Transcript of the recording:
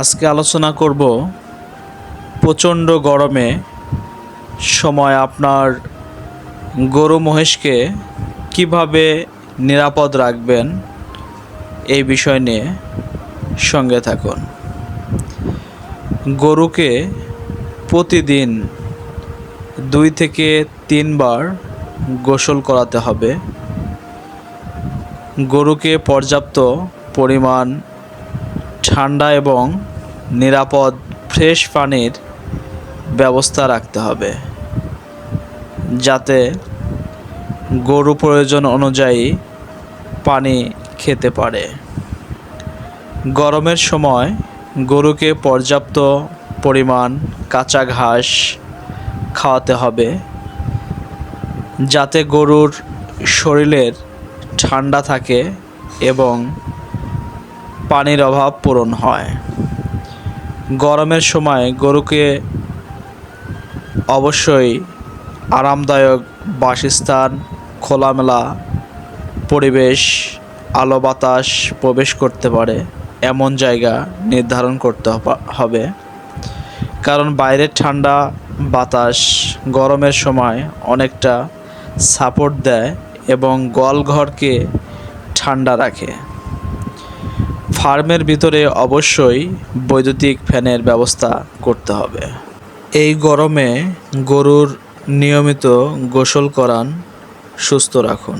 আজকে আলোচনা করব প্রচণ্ড গরমে সময় আপনার গরু মহেশকে কীভাবে নিরাপদ রাখবেন এই বিষয় নিয়ে সঙ্গে থাকুন। গরুকে প্রতিদিন দুই থেকে তিনবার গোসল করাতে হবে। গরুকে পর্যাপ্ত পরিমাণ ঠান্ডা এবং নিরাপদ, ফ্রেশ পানির ব্যবস্থা রাখতে হবে। যাতে গরু প্রয়োজন অনুযায়ী পানি খেতে পারে। গরমের সময় গরুকে পর্যাপ্ত পরিমাণ কাঁচা ঘাস খাওয়াতে হবে, যাতে গরুর শরীরের ঠান্ডা থাকে এবং পানির অভাব পূরণ হয়। গরমের সময় গরুকে অবশ্যই আরামদায়ক বাসস্থান, খোলামেলা পরিবেশ, আলো বাতাস প্রবেশ করতে পারে, এমন জায়গা নির্ধারণ করতে হবে। কারণ বাইরের ঠান্ডা বাতাস গরমের সময় অনেকটা সাপোর্ট দেয় এবং গোয়ালঘরকে ঠান্ডা রাখে। ফার্মের ভিতরে অবশ্যই বৈদ্যুতিক ফ্যানের ব্যবস্থা করতে হবে। এই গরমে গরুর নিয়মিত গোসল করান সুস্থ রাখুন।